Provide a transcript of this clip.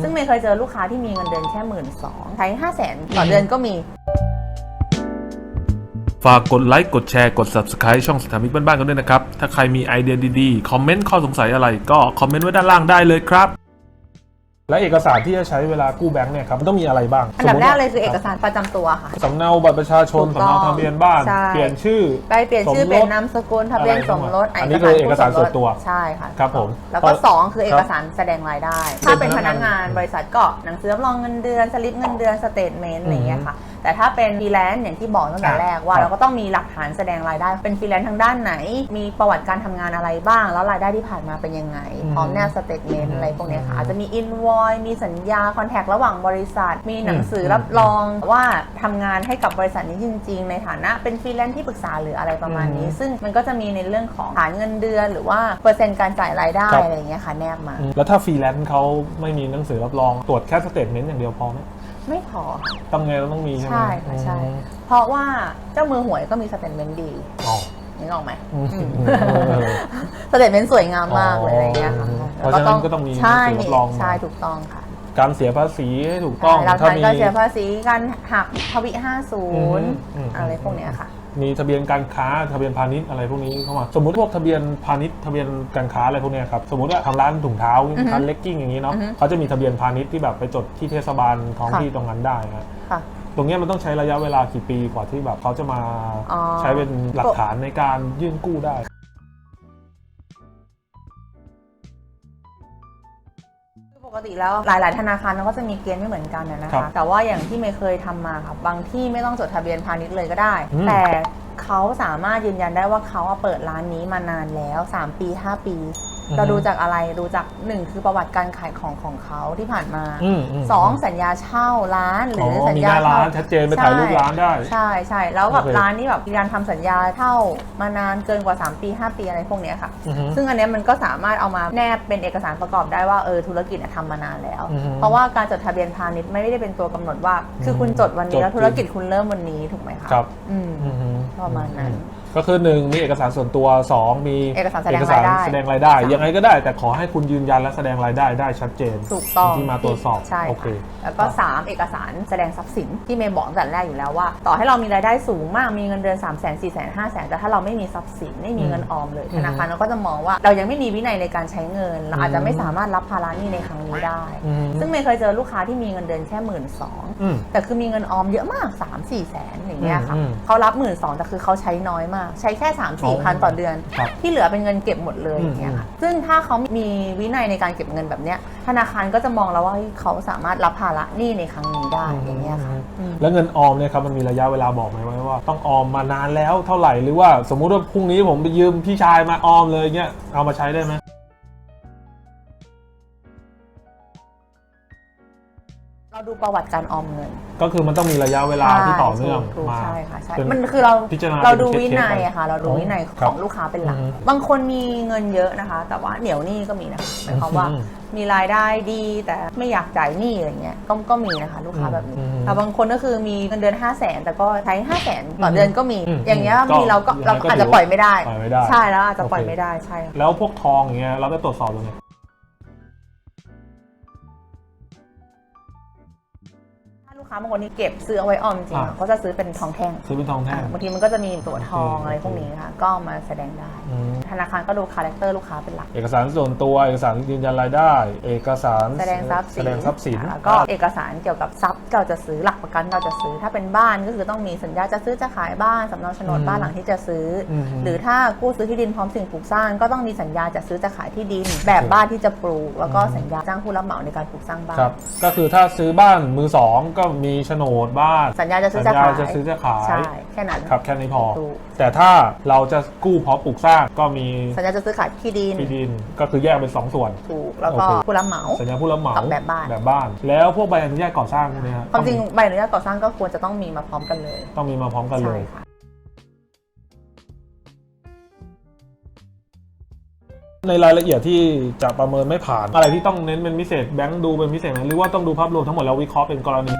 ซึ่งเมย์เคยเจอลูกค้าที่มีเงินเดือนแค่หมื่นสองใช้ห้าแสนต่อเดือนก็มี ฝากกดไลค์กดแชร์กด Subscribe ช่องสถามิกบ้านๆกันด้วยนะครับ ถ้าใครมีไอเดียดีๆ คอมเมนต์ข้อสงสัยอะไรก็คอมเมนต์ไว้ด้านล่างได้เลยครับ และเอกสารที่จะใช้เวลากู้แบงค์เนี่ยครับมันต้องมีอะไรบ้างอันดับแรกเลยสมมุติว่าคือเอกสารประจำตัวค่ะสำเนาบัตรประชาชนถูกสำต้องเนาทะเบียนบ้าน ใช่ เปลี่ยนชื่อไปเปลี่ยนชื่อสมรส เปลี่ยนนามสกุลทะเบียนสมรสอันนี้คือเอกสารส่วนตัวใช่ค่ะครับผมแล้วก็ครับสองคือเอกสารแสดงรายได้ ถ้าเป็นพนักงานเป็นพนักงานบริษัทก็หนังสือรับรองเงินเดือนสลิปเงินเดือนสเตทเมนต์อะไรอย่างเงี้ยค่ะ แต่ถ้าเป็นฟรีแลนซ์อย่างที่บอกตั้งแต่อะแรกว่าครับเราก็ต้องมีหลักฐานแสดงรายได้ เป็นฟรีแลนซ์ทางด้านไหน มีประวัติการทำงานอะไรบ้าง แล้วรายได้ที่ผ่านมาเป็นยังไง พร้อมแนบสเตทเมนต์อะไรพวกเนี้ยค่ะอาจจะมีอินวอยมีสัญญาคอนแทคระหว่างบริษัท มีหนังสือรับรองว่าทำงานให้กับบริษัทนี้จริง ๆ ในฐานะเป็นฟรีแลนซ์ที่ปรึกษาหรืออะไรประมาณนี้ ซึ่งมันก็จะมีในเรื่องของฐานเงินเดือนหรือว่าเปอร์เซ็นต์การจ่ายรายได้ครับอะไรอย่างเงี้ยค่ะแนบมาอืมแล้วถ้าฟรีแลนซ์เขาไม่มีหนังสือรับรองตรวจแค่สเตทเมนต์อย่างเดียวพอไหม ไม่พอต้องไงเราต้องมีใช่ไหมใช่ค่ะใช่อืมเพราะว่าเจ้ามือหวยก็มีสเตทเมนต์ดีอ๋อ นึกออกไหมอืมอืมเออสเตทเมนต์สวยงามมากเลยอะไรเงี้ยค่ะอ๋อเพราะฉะนั้นก็ต้องมีใช่หนังสือรับรองมา ใช่ถูกต้องค่ะ การเสียภาษีให้ถูกต้องหลักถ้าฐานมีการเสียภาษีการหักทวิอืม50อะไรพวกเนี้ยค่ะ มีทะเบียนการค้าทะเบียนพาณิชย์อะไรพวกนี้เข้ามา สมมุติพวกทะเบียนพาณิชย์ทะเบียนการค้าอะไรพวกเนี้ยครับสมมติว่าทำร้านถุงเท้าอือฮึร้านเล็กกิ้งอย่างนี้เนาะอือฮึเขาจะมีทะเบียนพาณิชย์ที่แบบไปจดที่เทศบาลท้องค่ะที่ตรงนั้นได้ครับค่ะตรงเนี้ยมันต้องใช้ระยะเวลากี่ปีกว่าที่แบบเขาจะมาอ๋อใช้เป็นหลักฐานในการยื่นกู้ได้ ปกติแล้วหลาย ๆ ธนาคารเขาก็จะมีเกณฑ์ไม่เหมือนกันนะนะครัคะ บแต่ว่าอย่างที่เมย์เคยทำมาค่ะบางที่ไม่ต้องจดทะเบียนพาณิชย์เลยก็ได้ อืม แต่ เขาสามารถยืนยันได้ว่าเขาอะเปิดร้านนี้มานานแล้ว 3 ปี 5 ปี เราดูจากอะไรดูจากหนึ่งคือประวัติการขายของของเขาที่ผ่านมาอืมมสองสัญญาเช่าร้านหรืออสัญมีญาหน้าร้านเช่าชัดเจนไปถ่ายรูปร้านได้ ใช่ใช่แล้วแบบโอเคร้านนี้แบบมีการทำสัญญาเช่ามานานเกินกว่า 3 ปี 5 ปีอะไรพวกเนี้ยค่ะอือฮึซึ่งอันเนี้ยมันก็สามารถเอามาแนบเป็นเอกสารประกอบได้ว่าเออธุรกิจอะทำมานานแล้วอือฮึเพราะว่าการจดทะเบียนพาณิชย์ไม่ได้เป็นตัวกำหนดว่า คือคุณจดวันจนี้ดแล้วธุรกิจคุณเริ่มวันนี้ถูกไหมคะครับอืมอือฮึประมาณนั้น ก็คือหนึ่งมีเอกสารส่วนตัวสองมีเอกสารแสดงรายได้แสดงรายได้สามยังไงก็ได้แต่ขอให้คุณยืนยันและแสดงรายได้ได้ชัดเจนถูกต้องที่มาตรวจสอบใช่โอเคค่ะแล้วก็ 3 เอกสารแสดงทรัพย์สินที่เมย์บอกตั้งแต่แรกอยู่แล้วว่า ต่อให้เรามีรายได้สูงมากมีเงินเดือน3 0 0 0 0 0 4 0 0 0 0 5 0 0 0 0แต่ถ้าเราไม่มีทรัพย์สินไม่มีเงินออมเลยอืมธนาคารเราก็จะมองว่าเรายังไม่มีวินัยในการใช้เงิน เราอาจจะไม่สามารถรับภาระหนี้ในครั้งนี้ได้อืมซึ่งเมย์เคยเจอลูกค้าที่มีเงินเดือนแค่หมื่นสองอืมแต่คือมีเงินออมเยอะมาก3 4แสนอย่างเงี้ยค่ะอืมเขารับหมื่นสองแต่คือเขาใช้น้อยมากใช้แค่ 3 4พันต่อเดือน ครับที่เหลือเป็นเงินเก็บหมดเลยอืมอย่างเงี้ยค่ะซึ่งถ้าเขามีวินัยในการเก็บเงินแบบเนี้ยธนาคารก็จะมองแล้วว่าเฮ้ยเขาสามารถรับภาระหนี้ในครั้งนี้ได้อย่างเงี้ยค่ะอืม แล้วเงินออมเนี่ยครับมันมีระยะเวลาบอกไหมว่าว่าต้องออมมานานแล้วเท่าไหร่หรือว่าสมมุติว่าพรุ่งนี้ผมไปยืมพี่ชายมาออมเลยเงี้ยเอามาใช้ได้ไหม ดูประวัติการออมเงินก็คือมันต้องมีระยะเวลาที่ต่อเนื่องใช่ถูกมา ใช่ค่ะใช่เป็นมันคือเราพิจารณาเราดูเป็นวิเคสๆนัยไปอะค่ะ เราดูวินัยครัขบองลูกค้าเป็นหลัก อือฮึบางคนมีเงินเยอะนะคะ แต่ว่าเหนียวหนี้ก็มีนะคะหมายความว่าอืมมีรายได้ดีแต่ไม่อยากจ่ายหนี้อะไรเงี้ยก็ก็มีนะคะ ลูกค้าแบบนี้อืมแต่บางคนก็คือมีเงินเดือน 5 0 0แสนแต่ก็ใช้5 0 0แสนต่อเดือนก็มี อืมอย่างเงี้ยก็มีเราก็ยังไงเราก็อาจจะถือว่าปล่อยไม่ได้ ปล่อยไม่ได้ใช่แล้วอาจจะโอเคปล่อยไม่ได้ใช่ค่ะ แล้วพวกทองอย่างเงี้ยเราได้ตรวจสอบยังไง ถ้าลูกค้าบางคนที่เก็บซื้อเอาไว้ออมจริงๆอ่าอะเขาจะซื้อเป็นทองแท่งซื้อเป็นทองแท่อ่างบางทีมันก็จะมีตัวทองโอเค อะไรพวกนี้ค่ะ ก็เอามาแสดงได้ อืมธนาคารก็ดูคาแรคเตอร์ลูกค้าเป็นหลัก เอกสารส่วนตัวเอกสารยืนยันรายได้ เอกสารแสดงทรัพย์สินแสดงทรัพย์สินแล้วก็เอกสารเกี่ยวกับทรัพย์ที่เราจะซื้อหลักประกันที่เราจะซื้อ ถ้าเป็นบ้านก็คือต้องมีสัญญาจะซื้อจะขายบ้านสำเนาโฉนดอืมบ้านหลังที่จะซื้ออมหรือถ้ากู้ซื้อที่ดินพร้อมสิ่งปลูกสร้าง ก็ต้องมีสัญญาจะซื้อจะขายที่ดิน แบบบ้านที่จะปลูกแล้วก็อืม สัญญาจ้างผู้รับเหมาในการปลูกสร้างบ้าน ครับก็คือถ้าซื้อบ้านมือสองก็มีโฉนดบ้านสัญญาจะซื้อสัจะญญาขายจะซื้อจะขายใช่แค่นั้นครับแค่นี้พอถูกแต่ถ้าเราจะกู้เพราะปลูกสร้างก็มีสัญญาจะซื้อขายที่ดินที่ดินก็คือแยกเป็นสองส่วนถูกแล้วก็โอเคผู้รับเหมาสัญญาผู้รับเหมากับแบบบ้านแบบบ้าน แล้วพวกใบอนุญาตก่อสร้างพวกนี้ฮะความจริงใบอนุญาตก่อสร้างก็ควรจะต้องมีมาพร้อมกันเลย ต้องมีมาพร้อมกันเลใช่ย ในรายละเอียดที่จะประเมินไม่ผ่าน อะไรที่ต้องเน้นเป็นพิเศษแบงค์ดูเป็นพิเศษไหมหรือว่าต้องดูภาพรวมทั้งหมดแล้ววิเคราะห์เป็นกรณี